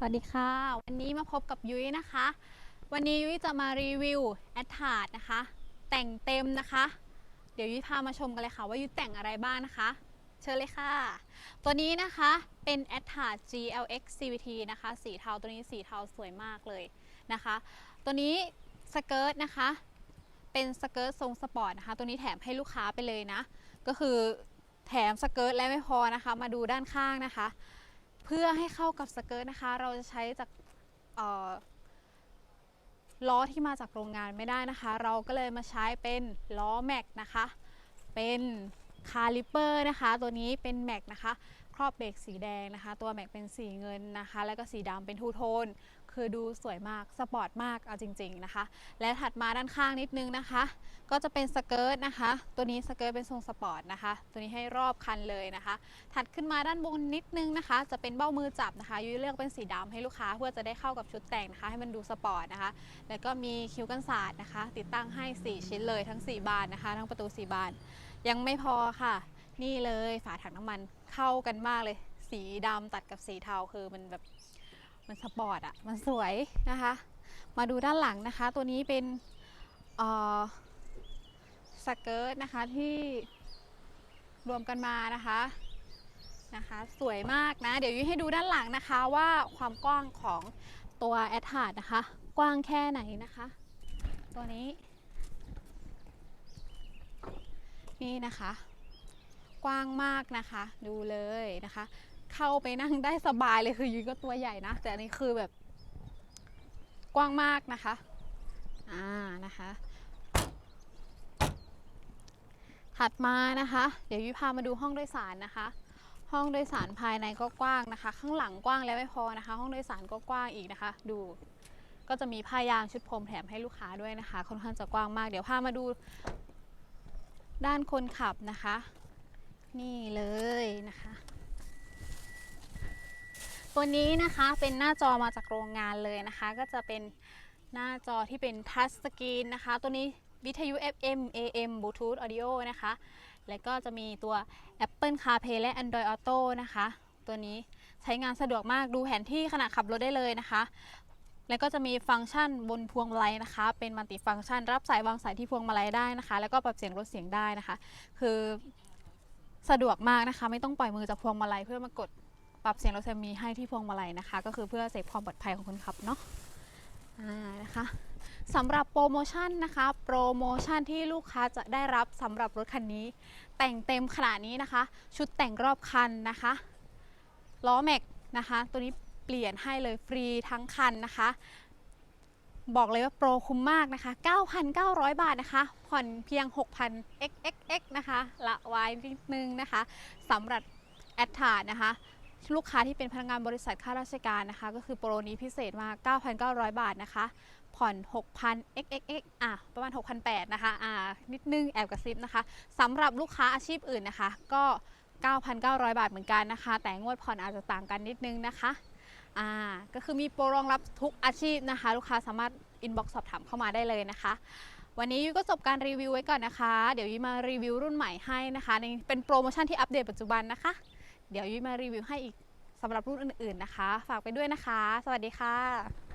สวัสดีค่ะ วันนี้มาพบกับยุ้ยนะคะ วันนี้ยุ้ยจะมารีวิวแอดทาร์ดนะคะ แต่งเต็มนะคะ เดี๋ยวยุ้ยพามาชมกันเลยค่ะ ว่ายุ้ยแต่งอะไรบ้างนะคะ เชิญเลยค่ะ ตัวนี้นะคะเป็นแอดทาร์ด GLX CVT นะคะ สีเทาตัวนี้สีเทาสวยมากเลยนะคะ ตัวนี้สเกิร์ตนะคะ เป็นสเกิร์ตทรงสปอร์ตนะคะ ตัวนี้แถมให้ลูกค้าไปเลยนะ ก็คือแถมสเกิร์ตและไม่พอนะคะ มาดูด้านข้างนะคะ เพื่อให้เข้ากับสเกิร์ตนะคะ เราจะใช้จากล้อที่มาจากโรงงานไม่ได้นะคะ เราก็เลยมาใช้เป็นล้อแม็กนะคะ เป็นคาลิเปอร์นะคะ ตัวนี้เป็นแม็กนะคะ รอบเบรกสีแดงนะคะ ตัวแม็กเป็นสีเงินนะคะ แล้วก็สีดำเป็นทูโทน คือดูสวยมาก สปอร์ตมาก เอาจริง ๆนะคะ และถัดมาด้านข้างนิดนึงนะคะ ก็จะเป็นสเกิร์ตนะคะ ตัวนี้สเกิร์ตเป็นทรงสปอร์ตนะคะ ตัวนี้ให้รอบคันเลยนะคะ ถัดขึ้นมาด้านบนนิดนึงนะคะ จะเป็นเบ้ามือจับนะคะ ยุ้ยเลือกเป็นสีดำให้ลูกค้า เพื่อจะได้เข้ากับชุดแต่งนะคะ ให้มันดูสปอร์ตนะคะ แล้วก็มีคิ้วกันศาสตร์นะคะ ติดตั้งให้ 4 ชิ้นเลยทั้ง 4 บานนะคะ ทั้งประตู 4 บาน ยังไม่พอค่ะ นี่เลยฝาถังน้ำมันเข้ากันมากเลย สีดำตัดกับสีเทาคือมันแบบมันสปอร์ตอะมันสวยนะคะ มาดูด้านหลังนะคะ ตัวนี้เป็นสเกิร์ตนะคะที่รวมกันมานะคะนะคะ สวยมากนะ เดี๋ยวยุ้ยให้ดูด้านหลังนะคะว่าความกว้างของตัวแอดฮาร์ดนะคะ กว้างแค่ไหนนะคะ ตัวนี้ นี่นะคะ กว้างมากนะคะ ดูเลยนะคะ เข้าไปนั่งได้สบายเลยคือยุ้ยก็ตัวใหญ่นะ แต่อันนี้คือแบบ กว้างมากนะคะอ่านะคะ ถัดมานะคะ เดี๋ยวยุ้ยพามาดูห้องโดยสารนะคะ ห้องโดยสารภายในก็กว้างนะคะ ข้างหลังกว้างแล้วไม่พอนะคะ ห้องโดยสารก็กว้างอีกนะคะ ดูก็จะมีผ้ายางชุดพรมแถมให้ลูกค้าด้วยนะคะ ค่อนข้างจะกว้างมาก เดี๋ยวพามาดูด้านคนขับนะคะ นี่เลยนะคะ ตัวนี้นะคะเป็นหน้าจอมาจากโรงงานเลยนะคะ ก็จะเป็นหน้าจอที่เป็นทัชสกรีนนะคะ ตัวนี้วิทยุ FM AM Bluetooth Audio นะคะ แล้วก็จะมีตัว Apple CarPlay และ Android Auto นะคะ ตัวนี้ใช้งานสะดวกมากดูแผนที่ขณะขับรถได้เลยนะคะ แล้วก็จะมีฟังก์ชันบนพวงมาลัยนะคะ เป็นมัลติฟังก์ชัน รับสายวางสายที่พวงมาลัยได้นะคะ แล้วก็ปรับเสียงลดเสียงได้นะคะ คือ สะดวกมากนะคะ ไม่ต้องปล่อยมือจากพวงมาลัยเพื่อมากดปรับเสียงลดเสียงมีให้ที่พวงมาลัยนะคะ ก็คือเพื่อเซฟความปลอดภัยของคนขับเนาะนะคะสำหรับโปรโมชั่นนะคะ โปรโมชั่นที่ลูกค้าจะได้รับสำหรับรถคันนี้ แต่งเต็มขนาดนี้นะคะ ชุดแต่งรอบคันนะคะล้อแม็กนะคะ ตัวนี้เปลี่ยนให้เลยฟรีทั้งคันนะคะ บอกเลยว่าโปรคุ้มมากนะคะ 9,900 บาทนะคะ ผ่อนเพียง 6,000 xxx นะคะ ละไว้นิดนึงนะคะสำหรับแอดทาร์นะคะ ลูกค้าที่เป็นพนักงานบริษัทข้าราชการนะคะ ก็คือโปรนี้พิเศษมา 9,900 บาทนะคะ ผ่อน 6,000 xxx อะ ประมาณ 6,800 นะคะ อ่า นิดนึง แอบกระซิบนะคะสำหรับลูกค้าอาชีพอื่นนะคะ ก็ 9,900 บาทเหมือนกันนะคะ แต่งวดผ่อนอาจจะต่างกันนิดนึงนะคะ อ่าก็คือมีโปรรองรับทุกอาชีพนะคะ ลูกค้าสามารถอินบ็อกซ์สอบถามเข้ามาได้เลยนะคะ วันนี้ยุ้ยก็จบการรีวิวไว้ก่อนนะคะ เดี๋ยวยุ้ยมารีวิวรุ่นใหม่ให้นะคะในเป็นโปรโมชั่นที่อัปเดตปัจจุบันนะคะ เดี๋ยวยุ้ยมารีวิวให้อีกสำหรับรุ่นอื่นๆนะคะ ฝากไปด้วยนะคะ สวัสดีค่ะ